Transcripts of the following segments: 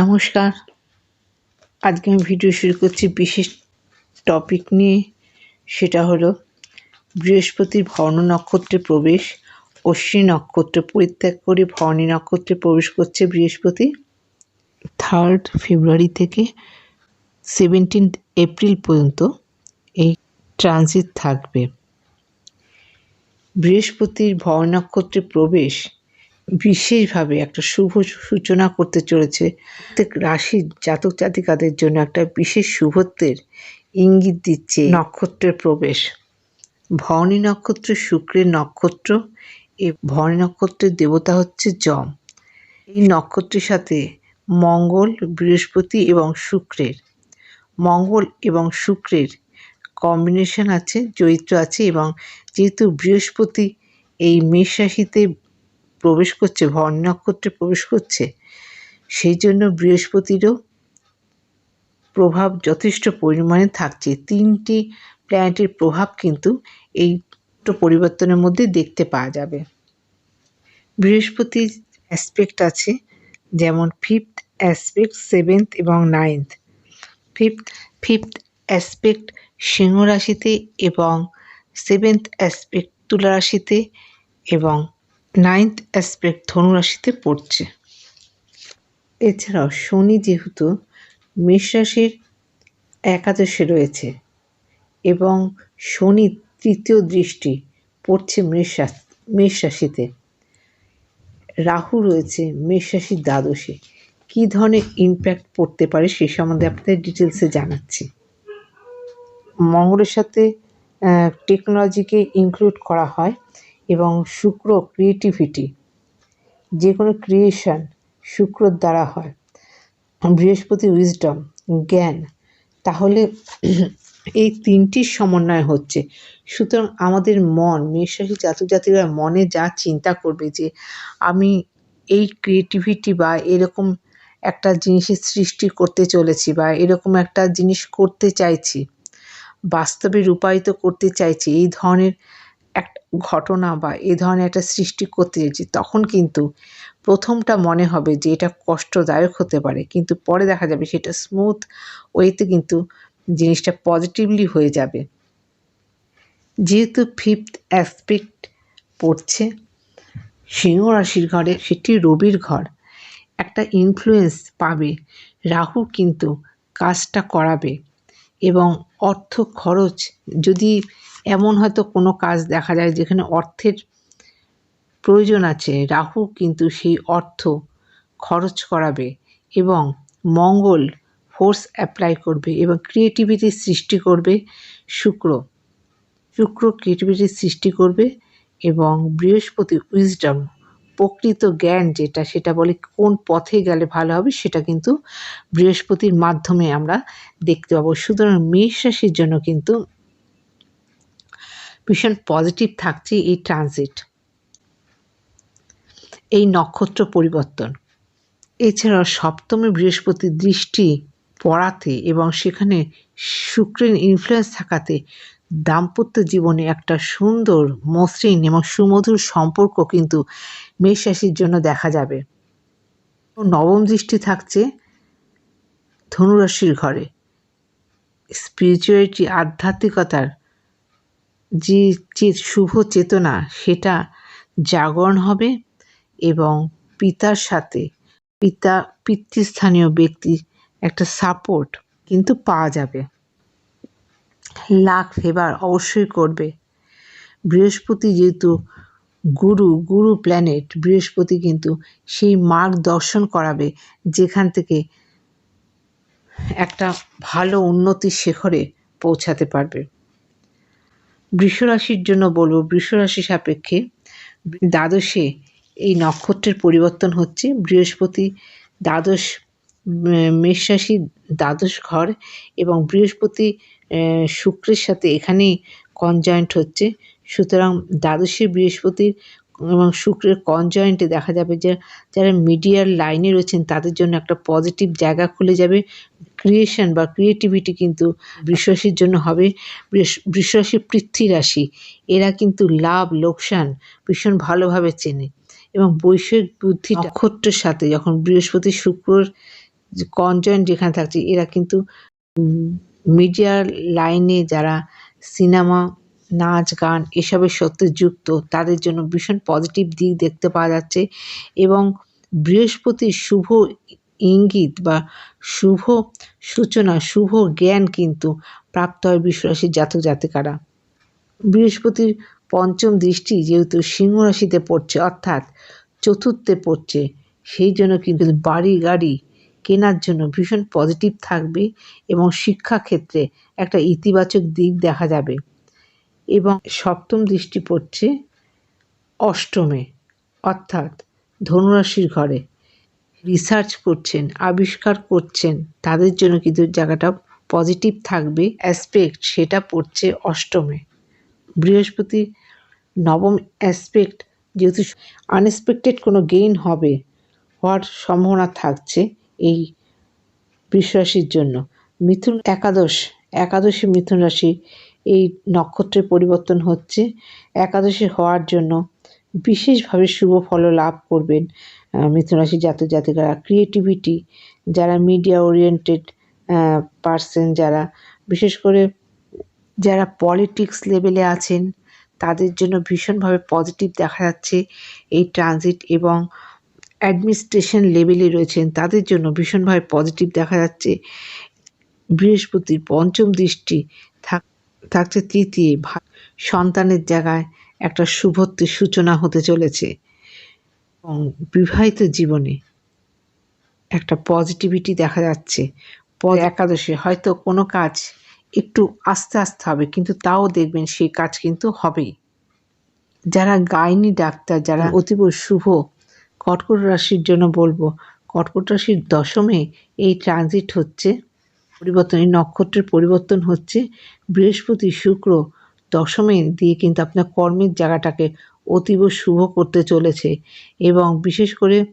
নমস্কার। আজকে আমি ভিডিও শুরু করছি বিশেষ টপিক নিয়ে। সেটা হলো বৃহস্পতির ভর্ণ নক্ষত্রে প্রবেশ অশ্বিনী নক্ষত্র পরিত্যাগ করে ভর্ণী নক্ষত্রে প্রবেশ করছে বৃহস্পতি। থার্ড ফেব্রুয়ারি থেকে সেভেন্টিন্থ এপ্রিল পর্যন্ত এই ট্রানজিট থাকবে। বৃহস্পতির ভর নক্ষত্রে প্রবেশ বিশেষভাবে একটা শুভ সূচনা করতে চলেছে। প্রত্যেক রাশির জাতক জাতিকাদের জন্য একটা বিশেষ শুভত্বের ইঙ্গিত দিচ্ছে নক্ষত্রের প্রবেশ। ভরণী নক্ষত্র, শুক্রের নক্ষত্র এই ভরণী নক্ষত্রের দেবতা হচ্ছে যম। এই নক্ষত্রের সাথে মঙ্গল, বৃহস্পতি এবং শুক্রের। মঙ্গল এবং শুক্রের কম্বিনেশন আছে চরিত্র আছে এবং যেহেতু বৃহস্পতি এই মেষ রাশিতে প্রবেশ করছে ভর নক্ষত্রে প্রবেশ করছে, সেই জন্য বৃহস্পতিরও প্রভাব যথেষ্ট পরিমাণে থাকছে। তিনটি প্ল্যানেটের প্রভাব কিন্তু এই পরিবর্তনের মধ্যে দেখতে পাওয়া যাবে। বৃহস্পতির অ্যাসপেক্ট আছে, যেমন ফিফথ অ্যাসপেক্ট সেভেন্থ এবং নাইন্থ ফিফথ ফিফথ অ্যাসপেক্ট সিংহ রাশিতে এবং সেভেন্থ অ্যাসপেক্ট তুলা রাশিতে এবং নাইন্থ অ্যাসপেক্ট ধনুরাশিতে পড়ছে। এছাড়াও শনি যেহেতু মেষ রাশির একাদশে রয়েছে এবং শনি তৃতীয় দৃষ্টি পড়ছে মেষ মেষ রাশিতে। রাহু রয়েছে মেষ রাশির দ্বাদশে। কী ধরনের ইম্প্যাক্ট পড়তে পারে সে সম্বন্ধে আপনাদের ডিটেলসে জানাচ্ছি। মঙ্গলের সাথে টেকনোলজিকে ইনক্লুড করা হয়। এবং শুক্র ক্রিয়েটিভিটি যে কোনো ক্রিয়েশন শুক্রর দ্বারা হয়। বৃহস্পতি উইজডম জ্ঞান, তাহলে এই তিনটির সমন্বয় হচ্ছে। সুতরাং আমাদের মন মেষরাশি জাতক জাতিরা মনে যা চিন্তা করবে যে আমি এই ক্রিয়েটিভিটি বা এরকম একটা জিনিসের সৃষ্টি করতে চলেছি বা এরকম একটা জিনিস করতে চাইছি, বাস্তবে রূপায়িত করতে চাইছি, এই ধরনের ঘটনা বা এ ধরনের একটা সৃষ্টি করতে চাইছি তখন কিন্তু প্রথমটা মনে হবে যে এটা কষ্টদায়ক হতে পারে। কিন্তু পরে দেখা যাবে সেটা স্মুথ ওয়েতে কিন্তু জিনিসটা পজিটিভলি হয়ে যাবে। যেহেতু ফিফথ অ্যাসপেক্ট পড়ছে, সিংহ রাশির ঘরে সেটি রবির ঘর। একটা ইনফ্লুয়েন্স পাবে, রাহু কিন্তু কাজটা করাবে এবং অর্থ খরচ যদি এমন হয়তো কোনো কাজ দেখা যায় যেখানে অর্থের প্রয়োজন আছে। রাহু কিন্তু সেই অর্থ খরচ করাবে এবং মঙ্গল ফোর্স অ্যাপ্লাই করবে এবং ক্রিয়েটিভিটি সৃষ্টি করবে। শুক্র শুক্র ক্রিয়েটিভিটি সৃষ্টি করবে এবং বৃহস্পতি উইজডম প্রকৃত জ্ঞান যেটা সেটা বলে কোন পথে গেলে ভালো হবে সেটা কিন্তু বৃহস্পতির মাধ্যমে আমরা দেখতে পাবো। সুতরাং মেষ রাশির জন্য কিন্তু ভীষণ পজিটিভ থাকছে এই ট্রানজিট এই নক্ষত্র পরিবর্তন। এছাড়াও সপ্তমে বৃহস্পতির দৃষ্টি পড়াতে এবং সেখানে শুক্রের ইনফ্লুয়েন্স থাকাতে দাম্পত্য জীবনে একটা সুন্দর মসৃণ এবং সুমধুর সম্পর্ক কিন্তু মেষ রাশির জন্য দেখা যাবে। নবম দৃষ্টি থাকছে ধনুরাশির ঘরে। স্পিরিচুয়ালিটি আধ্যাত্মিকতার যে যে শুভ চেতনা, সেটা জাগরণ হবে এবং পিতার সাথে পিতা, পিতৃস্থানীয় ব্যক্তি একটা সাপোর্ট কিন্তু পাওয়া যাবে। লাখ ফেভার অবশ্যই করবে। বৃহস্পতি যেহেতু গুরু গুরু প্ল্যানেট বৃহস্পতি কিন্তু সেই মার্গ দর্শন করাবে, যেখান থেকে একটা ভালো উন্নতির শেখরে পৌঁছাতে পারবে। বৃষরাশির জন্য বলব, বৃষরাশি সাপেক্ষে দ্বাদশে এই নক্ষত্রের পরিবর্তন হচ্ছে। বৃহস্পতি দ্বাদশ মেষ রাশি দ্বাদশ ঘর এবং বৃহস্পতি শুক্রের সাথে এখানেই কনজয়েন্ট হচ্ছে। সুতরাং দ্বাদশে বৃহস্পতির এবং শুক্রের কনজয়েন্টে দেখা যাবে যে, যারা মিডিয়ার লাইনে রয়েছেন তাদের জন্য একটা পজিটিভ জায়গা খুলে যাবে। ক্রিয়েশন বা ক্রিয়েটিভিটি কিন্তু বৃষরাশির জন্য হবে। বৃষরাশি পৃথ্বী রাশি, এরা কিন্তু লাভ, লোকসান ভীষণ ভালোভাবে চেনে এবং বৈষয়িক বুদ্ধি নক্ষত্রের সাথে যখন বৃহস্পতি শুক্রর কনজয়েন্ট যেখানে থাকছে, এরা কিন্তু মিডিয়ার লাইনে যারা সিনেমা, নাচ, গান এসবের সাথে যুক্ত, তাদের জন্য ভীষণ পজিটিভ দিক দেখতে পাওয়া যাচ্ছে এবং বৃহস্পতির শুভ ইঙ্গিত বা শুভ সূচনা, শুভ জ্ঞান কিন্তু প্রাপ্ত হয় বিশ্বরাশির জাতক জাতিকারা। বৃহস্পতির পঞ্চম দৃষ্টি যেহেতু সিংহ রাশিতে পড়ছে, অর্থাৎ চতুর্থে পড়ছে, সেই জন্য কিন্তু বাড়ি গাড়ি কেনার জন্য ভীষণ পজিটিভ থাকবে এবং শিক্ষাক্ষেত্রে একটা ইতিবাচক দিক দেখা যাবে। এবং সপ্তম দৃষ্টি পড়ছে অষ্টমে, অর্থাৎ ধনুরাশির ঘরে। রিসার্চ করছেন, আবিষ্কার করছেন, তাদের জন্য কিন্তু জায়গাটা পজিটিভ থাকবে। অ্যাসপেক্ট সেটা পড়ছে অষ্টমে। বৃহস্পতি নবম অ্যাসপেক্ট যেহেতু আনএক্সপেক্টেড কোনো গেইন হবে, হওয়ার সম্ভাবনা থাকছে এই বৃষরাশির জন্য। মিথুন একাদশ, একাদশী মিথুন রাশি এই নক্ষত্রের পরিবর্তন হচ্ছে। একাদশী হওয়ার জন্য বিশেষভাবে শুভ ফল লাভ করবেন। মিথুন রাশি জাতক জাতিকারা ক্রিয়েটিভিটি যারা মিডিয়া ওরিয়েন্টেড পার্সন যারা, বিশেষ করে যারা পলিটিক্স লেভেলে আছেন, তাদের জন্য ভীষণভাবে পজিটিভ দেখা যাচ্ছে এই ট্রানজিট এবং অ্যাডমিনিস্ট্রেশন লেভেলে রয়েছেন, তাদের জন্য ভীষণভাবে পজিটিভ দেখা যাচ্ছে। বৃহস্পতির পঞ্চম দৃষ্টি থাক, থাকছে তৃতীয় সন্তানের জায়গায় একটা শুভত্বের সূচনা হতে চলেছে। এবং বিবাহিত জীবনে একটা পজিটিভিটি দেখা যাচ্ছে। একাদশে হয়তো কোনো কাজ একটু আস্তে আস্তে হবে কিন্তু তাও দেখবেন সেই কাজ কিন্তু হবেই। যারা গাইনি ডাক্তার যারা অতীব শুভ কর্কট রাশির জন্য বলব কর্কট রাশির দশমে এই ট্রানজিট হচ্ছে পরিবর্তন এই নক্ষত্রের পরিবর্তন হচ্ছে বৃহস্পতি শুক্র দশমে দিয়ে কিন্তু আপনার কর্মের জায়গাটাকে অতীব শুভ করতে চলেছে এবং বিশেষ করে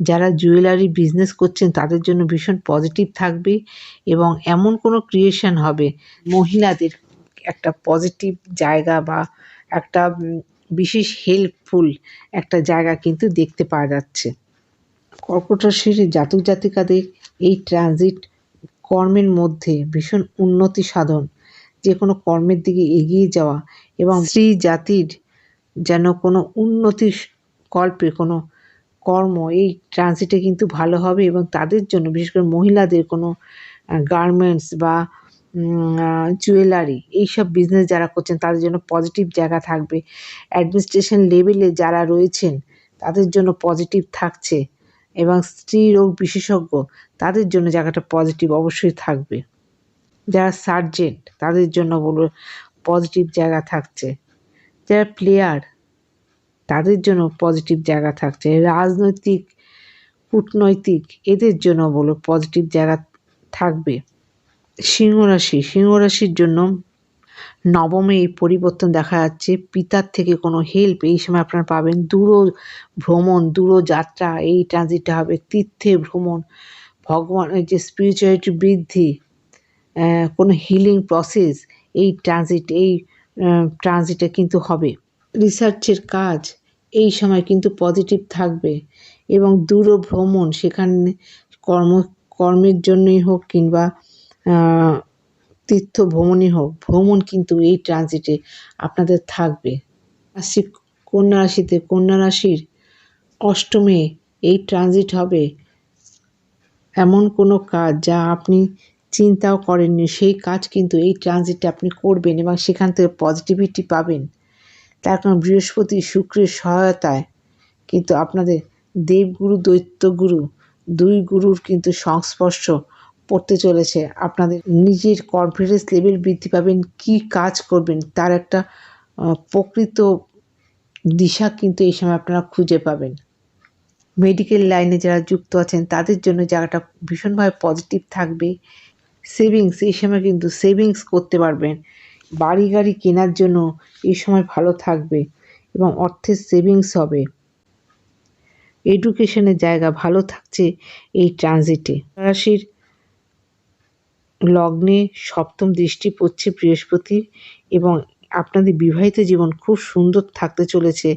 যারা জুয়েলারি বিজনেস করছেন, তাদের জন্য ভীষণ পজিটিভ থাকবে এবং এমন কোনো ক্রিয়েশন হবে, মহিলাদের একটা পজিটিভ জায়গা বা একটা বিশেষ হেল্পফুল একটা জায়গা কিন্তু দেখতে পাওয়া যাচ্ছে। কর্কট রাশির জাতক জাতিকাদের এই ট্রানজিট কর্মের মধ্যে ভীষণ উন্নতি সাধন যে কোনো কর্মের দিকে এগিয়ে যাওয়া এবং স্ত্রী জাতির যেন কোনো উন্নতির কল্পে, কোনো কর্ম এই ট্রানজিটে কিন্তু ভালো হবে এবং তাদের জন্য, বিশেষ করে মহিলাদের কোনো গার্মেন্টস বা জুয়েলারি এইসব বিজনেস যারা করছেন, তাদের জন্য পজিটিভ জায়গা থাকবে। অ্যাডমিনিস্ট্রেশন লেভেলে যারা রয়েছেন, তাদের জন্য পজিটিভ থাকছে এবং স্ত্রী রোগ বিশেষজ্ঞ, তাদের জন্য জায়গাটা পজিটিভ অবশ্যই থাকবে। যারা সার্জেন্ট তাদের জন্য বলব পজিটিভ জায়গা থাকছে। যারা প্লেয়ার তাদের জন্য পজিটিভ জায়গা থাকছে। রাজনৈতিক, কূটনৈতিক, এদের জন্য বলো পজিটিভ জায়গা থাকবে। সিংহ রাশি, সিংহ রাশির জন্য নবমে এই পরিবর্তন দেখা যাচ্ছে। পিতার থেকে কোনো হেল্প এই সময় আপনারা পাবেন। দূর ভ্রমণ দূর যাত্রা এই ট্রানজিটটা হবে। তীর্থে ভ্রমণ ভগবানের যে স্পিরিচুয়ালিটি বৃদ্ধি কোনো হিলিং প্রসেস এই ট্রানজিট এই ট্রানজিটে কিন্তু হবে। রিসার্চের কাজ এই সময় কিন্তু পজিটিভ থাকবে এবং দূর ভ্রমণ সেখানে কর্ম, কর্মের জন্যই হোক কিংবা তীর্থ ভ্রমণই হোক, ভ্রমণ কিন্তু এই ট্রানজিটে আপনাদের থাকবে। রাশি কন্যা রাশিতে, কন্যা রাশির অষ্টমে এই ট্রানজিট হবে এমন কোনো কাজ যা আপনি চিন্তাও করেননি। সেই কাজ কিন্তু এই ট্রানজিটে আপনি করবেন এবং সেখান থেকে পজিটিভিটি পাবেন। তার কারণ বৃহস্পতি শুক্রের সহায়তায় কিন্তু আপনাদের দেবগুরু, দৈত্যগুরু দুই গুরুর কিন্তু সংস্পর্শ পড়তে চলেছে। আপনাদের নিজের কনফিডেন্স লেভেল বৃদ্ধি পাবেন, কি কাজ করবেন তার একটা প্রকৃত দিশা কিন্তু এই সময় আপনারা খুঁজে পাবেন। মেডিকেল লাইনে যারা যুক্ত আছেন তাদের জন্য জায়গাটা ভীষণভাবে পজিটিভ থাকবে। সেভিংস এই সময় কিন্তু সেভিংস করতে পারবেন। বাড়ি গাড়ি কেনার জন্য এই সময় ভালো থাকবে এবং অর্থের সেভিংস হবে। এডুকেশনের জায়গা ভালো থাকছে এই ট্রানজিটে রাশির লগ্নে সপ্তম দৃষ্টি পড়ছে বৃহস্পতির এবং আপনাদের বিবাহিত জীবন খুব সুন্দর থাকতে চলেছে।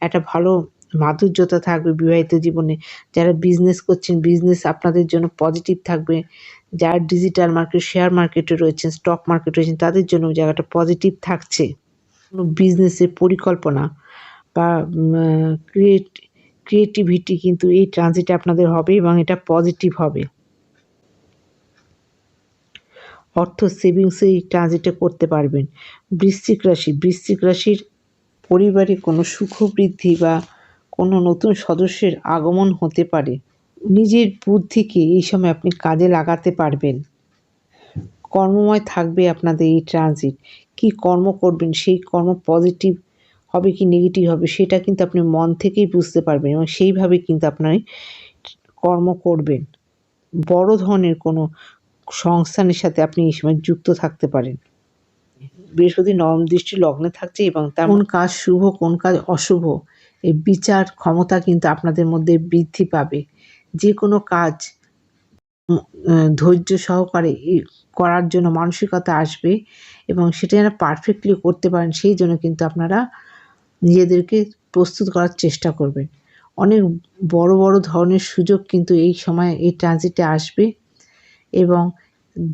একটা ভালো মাধুর্যতা থাকবে বিবাহিত জীবনে, যারা বিজনেস করছেন বিজনেস আপনাদের জন্য পজিটিভ থাকবে, যারা ডিজিটাল মার্কেট শেয়ার মার্কেটে রয়েছেন স্টক মার্কেট রয়েছেন, তাদের জন্য জায়গাটা পজিটিভ থাকছে। কোনো বিজনেসের পরিকল্পনা বা ক্রিয়েট ক্রিয়েটিভিটি কিন্তু এই ট্রানজিটে আপনাদের হবে এবং এটা পজিটিভ হবে। অর্থ সেভিংস এই ট্রানজিটে করতে পারবেন। বৃশ্চিক রাশি, বৃশ্চিক রাশির পরিবারে কোনো সুখ বৃদ্ধি বা কোনো নতুন সদস্যের আগমন হতে পারে। নিজের বুদ্ধিকে এই সময় আপনি কাজে লাগাতে পারবেন। কর্মময় থাকবে আপনাদের এই ট্রানজিট কি কর্ম করবেন, সেই কর্ম পজিটিভ হবে কি নেগেটিভ হবে, সেটা কিন্তু আপনি মন থেকেই বুঝতে পারবেন এবং সেইভাবে কিন্তু আপনার কর্ম করবেন। বড় ধরনের কোনো সংস্থানের সাথে আপনি এই সময় যুক্ত থাকতে পারেন। বৃহস্পতি নবম দৃষ্টি লগ্নে থাকছে এবং তেমন কাজ শুভ, কোন কাজ অশুভ এই বিচার ক্ষমতা কিন্তু আপনাদের মধ্যে বৃদ্ধি পাবে। যে কোনো কাজ ধৈর্য সহকারে করার জন্য মানসিকতা আসবে এবং সেটা যেন পারফেক্টলি করতে পারেন, সেই জন্য কিন্তু আপনারা নিজেদেরকে প্রস্তুত করার চেষ্টা করবেন। অনেক বড় বড় ধরনের সুযোগ কিন্তু এই সময় এই ট্রানজিটে আসবে এবং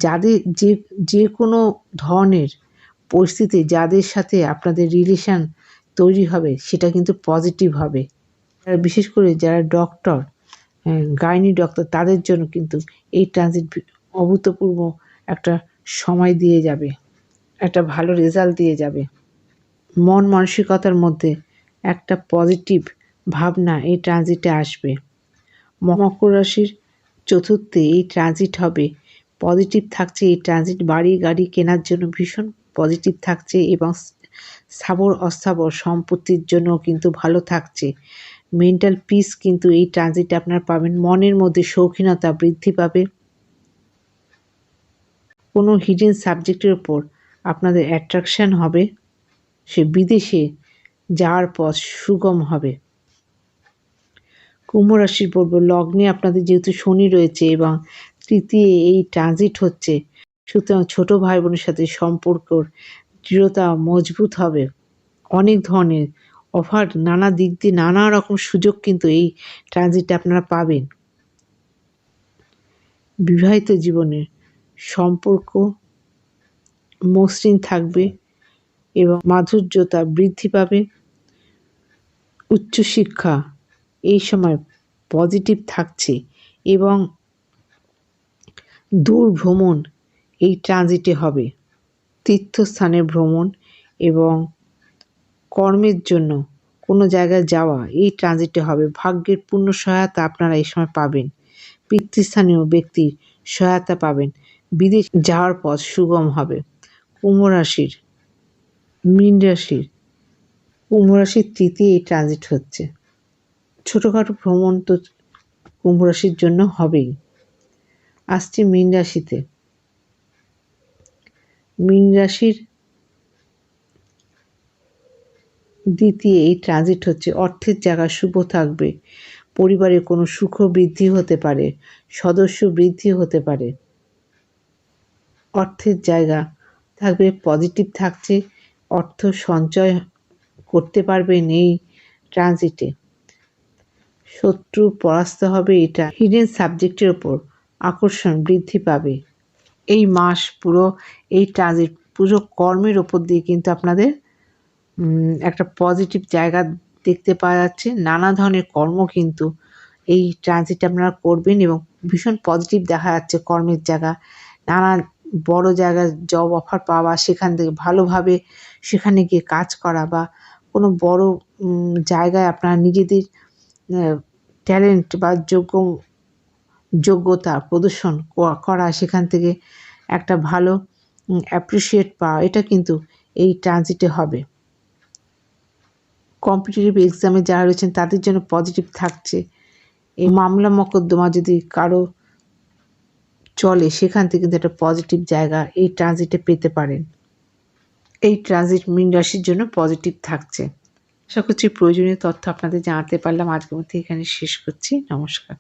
যাদের যে যে কোনো ধরনের পরিস্থিতি, যাদের সাথে আপনাদের রিলেশান তৈরি হবে, সেটা কিন্তু পজিটিভ হবে। বিশেষ করে যারা ডক্টর গাইনি ডক্টর তাদের জন্য কিন্তু এই ট্রানজিট অভূতপূর্ব একটা সময় দিয়ে যাবে, একটা ভালো রেজাল্ট দিয়ে যাবে। মন মানসিকতার মধ্যে একটা পজিটিভ ভাবনা এই ট্রানজিটে আসবে। মকর রাশির চতুর্থে এই ট্রানজিট হবে। পজিটিভ থাকছে এই ট্রানজিট বাড়ি গাড়ি কেনার জন্য ভীষণ পজিটিভ থাকছে এবং স্থাবর অস্থাবর সম্পত্তির জন্য কিন্তু ভালো থাকছে। মেন্টাল পিস কিন্তু এই ট্রানজিটে আপনার পাবেন। মনের মধ্যে শৌখিনতা বৃদ্ধি পাবে। কোনো হিডেন সাবজেক্টের ওপর আপনাদের অ্যাট্রাকশান হবে। সে বিদেশে যাওয়ার পথ সুগম হবে। কুম্ভ রাশির বলব লগ্নে আপনাদের যেহেতু শনি রয়েছে এবং তৃতীয় এই ট্রানজিট হচ্ছে, সুতরাং ছোট ভাই বোনের সাথে সম্পর্কর দৃঢ়তা মজবুত হবে। অনেক ধরনের অফার, নানা দিক দিয়ে নানা রকম সুযোগ কিন্তু এই ট্রানজিটে আপনারা পাবেন। বিবাহিত জীবনের সম্পর্ক মসৃণ থাকবে এবং মাধুর্যতা বৃদ্ধি পাবে। উচ্চশিক্ষা এই সময় পজিটিভ থাকছে এবং দূর ভ্রমণ এই ট্রানজিটে হবে। তীর্থস্থানে ভ্রমণ এবং কর্মের জন্য কোনো জায়গায় যাওয়া, এই ট্রানজিটে হবে। ভাগ্যের পূর্ণ সহায়তা আপনারা এই সময় পাবেন। পিতৃস্থানীয় ব্যক্তির সহায়তা পাবেন। বিদেশ যাওয়ার পথ সুগম হবে। কুম্ভ রাশির, মীন রাশির, কুম্ভ রাশির তৃতীয় এই ট্রানজিট হচ্ছে। ছোটোখাটো ভ্রমণ তো কুম্ভ রাশির জন্য হবেই। আসছে মীন রাশিতে। মীন রাশির দ্বিতীয় এই ট্রানজিট হচ্ছে। অর্থের জায়গা শুভ থাকবে। পরিবারে কোনো সুখ বৃদ্ধি হতে পারে। সদস্য বৃদ্ধি হতে পারে। অর্থের জায়গা থাকবে পজিটিভ থাকছে। অর্থ সঞ্চয় করতে পারবেন এই ট্রানজিটে শত্রু পরাস্ত হবে এটা। হিডেন সাবজেক্টের ওপর আকর্ষণ বৃদ্ধি পাবে। এই মাস পুরো এই ট্রানজিট পুরো কর্মের ওপর দিয়ে কিন্তু আপনাদের একটা পজিটিভ জায়গা দেখতে পাওয়া যাচ্ছে। নানা ধরনের কর্ম কিন্তু এই ট্রানজিট আপনারা করবেন এবং ভীষণ পজিটিভ দেখা যাচ্ছে কর্মের জায়গা। নানা বড় জায়গায় জব অফার পাওয়া, সেখান থেকে ভালোভাবে সেখানে গিয়ে কাজ করা বা কোনো বড় জায়গায় আপনারা নিজেদের ট্যালেন্ট বা যোগ্য যোগ্যতা প্রদর্শন করা, সেখান থেকে একটা ভালো অ্যাপ্রিসিয়েট পাওয়া, এটা কিন্তু এই ট্রানজিটে হবে। কম্পিটিটিভ এক্সামে যারা রয়েছেন, তাদের জন্য পজিটিভ থাকছে। এই মামলা মকদ্দমা যদি কারও চলে, সেখান থেকে কিন্তু একটা পজিটিভ জায়গা এই ট্রানজিটে পেতে পারেন। এই ট্রানজিট মিন রাশির জন্য পজিটিভ থাকছে। আশা করছি প্রয়োজনীয় তথ্য আপনাদের জানাতে পারলাম। আজকের মধ্যে এখানে শেষ করছি। নমস্কার।